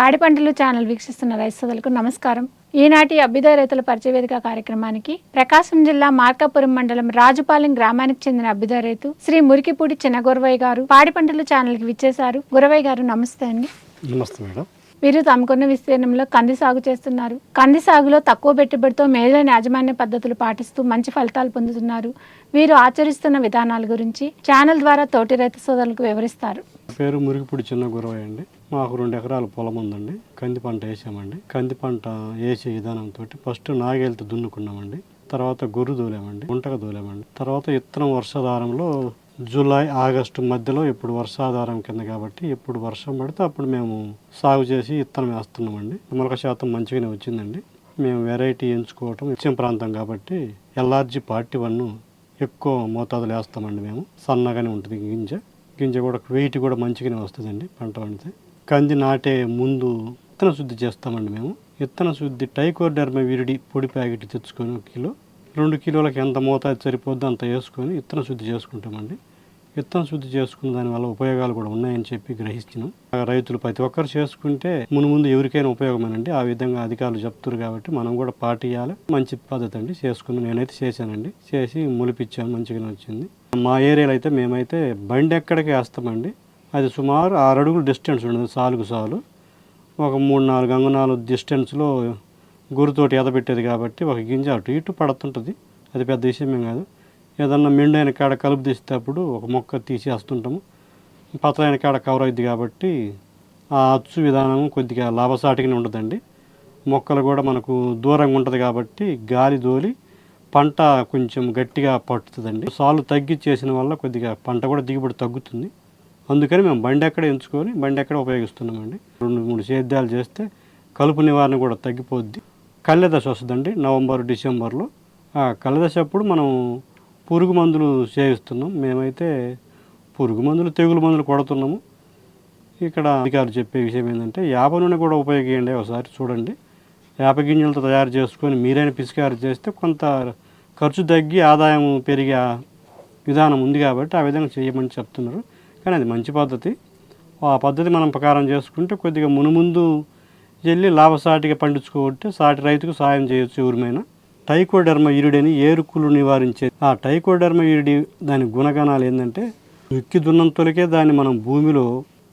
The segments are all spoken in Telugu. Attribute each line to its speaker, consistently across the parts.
Speaker 1: పాడి పంటలు ఛానల్ వీక్షిస్తున్న రైతు సోదరులకు నమస్కారం. ఈనాటి అభ్యుదయ రైతుల పరిచయ వేదిక కార్యక్రమానికి ప్రకాశం జిల్లా మార్కాపురం మండలం రాజుపాలెం గ్రామానికి చెందిన అభ్యుదయ రైతు శ్రీ మురికిపూడి చిన్న గురవయ్య గారు పాడి పంటలు ఛానల్కి విచ్చేశారు. గురవయ్య గారు నమస్తే అండి.
Speaker 2: నమస్తే మేడం.
Speaker 1: వీరు తమకున్న విస్తీర్ణంలో కంది సాగు చేస్తున్నారు. కంది సాగులో తక్కువ పెట్టుబడితో మేలైన యాజమాన్య పద్ధతులు పాటిస్తూ మంచి ఫలితాలు పొందుతున్నారు. వీరు ఆచరిస్తున్న విధానాల గురించి ఛానల్ ద్వారా తోటి రైతు సోదరులకు వివరిస్తారు.
Speaker 2: పేరు మురిగిపూడి చిన్న గురవయ్య అండి. మాకు రెండు ఎకరాల పొలం ఉందండి. కంది పంట వేసామండి. కంది పంట వేసే విధానంతో ఫస్ట్ నాగేలతో దున్నుకున్నామండి. తర్వాత గొర్రు దూలామండి గుంటక దూలామండి తర్వాత ఇత్తనం వర్షాధారంలో జూలై ఆగస్టు మధ్యలో ఇప్పుడు వర్షాధారం కింద కాబట్టి ఎప్పుడు వర్షం పడితే అప్పుడు మేము సాగు చేసి ఇత్తనం వేస్తున్నామండి. మొలక శాతం మంచిగానే వచ్చిందండి. మేము వెరైటీ ఎంచుకోవటం ఇచ్చిన ప్రాంతం కాబట్టి ఎల్ఆర్జీ పార్టీ వన్ ఎక్కువ మోతాదులు వేస్తామండి మేము. సన్నగానే ఉంటుంది గింజ. గింజ కూడా వెయిట్ కూడా మంచిగానే వస్తుందండి పంట వండితే కంది నాటే ముందు విత్తన శుద్ధి చేస్తామండి మేము. విత్తన శుద్ధి టైకోడర్మ విరిడి పొడి ప్యాకెట్ తెచ్చుకొని ఒక కిలో రెండు కిలోలకి ఎంత మోతాదు సరిపోద్దో అంత వేసుకొని విత్తన శుద్ధి చేసుకుంటామండి. విత్తన శుద్ధి చేసుకున్న దానివల్ల ఉపయోగాలు కూడా ఉన్నాయని చెప్పి గ్రహించినాం రైతులు ప్రతి ఒక్కరు చేసుకుంటే మును ముందు ఎవరికైనా ఉపయోగమేనండి. ఆ విధంగా అధికారులు చెప్తారు కాబట్టి మనం కూడా పాటియాలి మంచి పద్ధతి అండి. చేసుకుని నేనైతే చేశానండి. చేసి ములిపించాను మంచిగానే వచ్చింది. మా ఏరియాలో అయితే మేమైతే బండి ఎక్కడికి వేస్తామండి. అది సుమారు ఆరు అడుగులు డిస్టెన్స్ ఉండదు సాలుకు సాలు. ఒక మూడు నాలుగు అంగనాలు డిస్టెన్స్లో గురుతోటి ఎదబెట్టేది కాబట్టి ఒక గింజ అటు ఇటు పడుతుంటుంది. అది పెద్ద విషయమేం కాదు. ఏదన్నా మెండైన కాడ కలుపు తీసేటప్పుడు ఒక మొక్క తీసేస్తుంటాము. పతలైన కాడ కవర్ అయింది కాబట్టి ఆ అచ్చు విధానం కొద్దిగా లాభసాటిగానే ఉంటుందండి మొక్కలు కూడా మనకు దూరంగా ఉంటుంది కాబట్టి గాలి దోలి పంట కొంచెం గట్టిగా పట్టుతుందండి. సాలు తగ్గి చేసిన వల్ల కొద్దిగా పంట కూడా దిగుబడి తగ్గుతుంది. అందుకని మేము బండి ఎక్కడ ఎంచుకొని బండి ఎక్కడ ఉపయోగిస్తున్నామండి. రెండు మూడు సేద్యాలు చేస్తే కలుపు నివారణ కూడా తగ్గిపోద్ది. కళ్ళదశ వస్తుందండి నవంబర్ డిసెంబర్లో. ఆ కళ్ళదశ అప్పుడు మనం పురుగు మందులు సేవిస్తున్నాం. మేమైతే పురుగు మందులు తెగులు మందులు కొడుతున్నాము. ఇక్కడ అధికారులు చెప్పే విషయం ఏంటంటే యాప నూనె కూడా ఉపయోగించండి ఒకసారి చూడండి. వేప గింజలతో తయారు చేసుకొని మీరైన పిచికారి చేస్తే కొంత ఖర్చు తగ్గి ఆదాయం పెరిగే విధానం ఉంది కాబట్టి ఆ విధంగా చేయమని చెప్తున్నారు. కానీ అది మంచి పద్ధతి. ఆ పద్ధతి మనం ప్రకారం చేసుకుంటే కొద్దిగా మునుముందు వెళ్ళి లాభసాటిగా పండించుకుంటే సాటి రైతుకు సాయం చేయొచ్చు ఎవరిమైనా. టైకోడర్మ ఇరుడని ఏరుకులు నివారించే ఆ టైకోడర్మ ఈరుడి దాని గుణగణాలు ఏంటంటే దుక్కి దున్నంతలకే దాన్ని మనం భూమిలో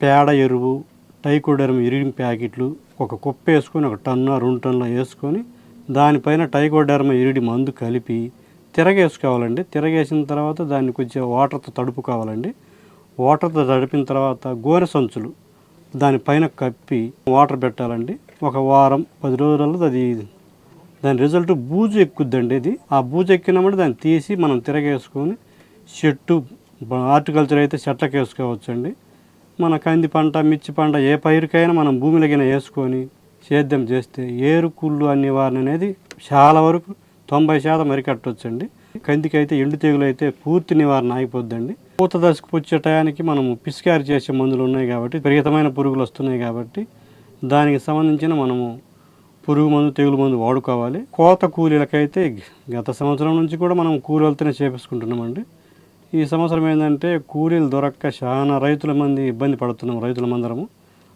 Speaker 2: పేడ ఎరువు టైకోడర్మ ఇరిగిన ప్యాకెట్లు ఒక కుప్ప వేసుకొని ఒక టన్ను రెండు టన్నుల వేసుకొని దానిపైన టైకోడర్మ ఇరిడి మందు కలిపి తిరగేసుకోవాలండి. తిరగేసిన తర్వాత దాన్ని కొంచెం వాటర్తో తడుపు కావాలండి వాటర్తో తడిపిన తర్వాత గోరె సంచులు దానిపైన కప్పి వాటర్ పెట్టాలండి. ఒక వారం పది రోజులలో అది దాని రిజల్ట్ బూజు ఎక్కుద్దండి ఇది. ఆ బూజు ఎక్కినామంటే దాన్ని తీసి మనం తిరగేసుకొని చెట్టు హార్టికల్చర్ అయితే చెట్లకు వేసుకోవచ్చండి. మన కంది పంట మిర్చి పంట ఏ పైరుకైనా మనం భూమిలోకి వేసుకొని సేద్యం చేస్తే ఏరుకుళ్ళు అనే నివారణ అనేది చాలా వరకు తొంభై శాతం అరికట్టవచ్చండి కందికి అయితే ఎండు తెగులు అయితే పూర్తి నివారణ అయిపోద్దండి. పూత దశకు వచ్చే టయానికి మనము పిసికారి చేసే మందులు ఉన్నాయి కాబట్టి విపరీతమైన పురుగులు వస్తున్నాయి కాబట్టి దానికి సంబంధించిన మనము పురుగు మందు తెగులు మందు వాడుకోవాలి. కోత కూలీలకైతే గత సంవత్సరం నుంచి కూడా మనం కూలీలతోనే చేపించుకుంటున్నామండి. ఈ సంవత్సరం ఏంటంటే కూలీలు దొరక్క చాలా రైతుల మంది ఇబ్బంది పడుతున్నాం రైతుల మందరము.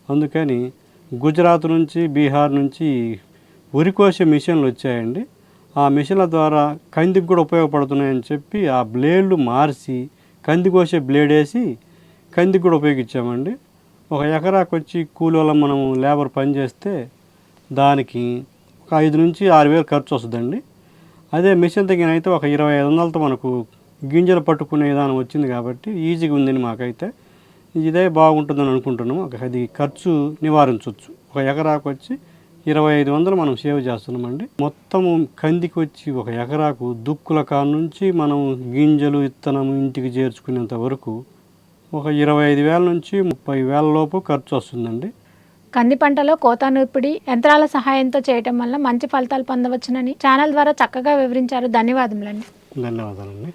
Speaker 2: అందుకని గుజరాత్ నుంచి బీహార్ నుంచి వరి కోసే మిషన్లు వచ్చాయండి. ఆ మిషన్ల ద్వారా కందికి కూడా ఉపయోగపడుతున్నాయని చెప్పి ఆ బ్లేడ్లు మార్చి కంది కోసే బ్లేడ్ వేసి కందికి కూడా ఉపయోగించామండి. ఒక ఎకరాకు వచ్చి కూలీల మనము లేబర్ పని చేస్తే దానికి ఒక ఐదు నుంచి ఆరు వేలు ఖర్చు వస్తుందండి. అదే మిషన్ తగిన అయితే ఒక ఇరవై ఐదు వందలతో మనకు గింజలు పట్టుకునే విధానం వచ్చింది కాబట్టి ఈజీగా ఉందని మాకైతే. ఇదే బాగుంటుందని అనుకుంటున్నాము. ఒక అది ఖర్చు నివారించవచ్చు ఒక ఎకరాకు వచ్చి ఇరవై ఐదు వందలు మనం సేవ్ చేస్తున్నామండి. మొత్తము కందికి వచ్చి ఒక ఎకరాకు దుక్కుల కాడ నుంచి మనం గింజలు విత్తనం ఇంటికి చేర్చుకునేంత వరకు ఒక ఇరవై ఐదు వేల నుంచి ముప్పై వేల లోపు ఖర్చు వస్తుందండి.
Speaker 1: కంది పంటలో కోత నూర్పిడి యంత్రాల సహాయంతో చేయటం వల్ల మంచి ఫలితాలు పొందవచ్చునని ఛానల్ ద్వారా చక్కగా వివరించారు. ధన్యవాదములండి.
Speaker 2: ధన్యవాదాలండి.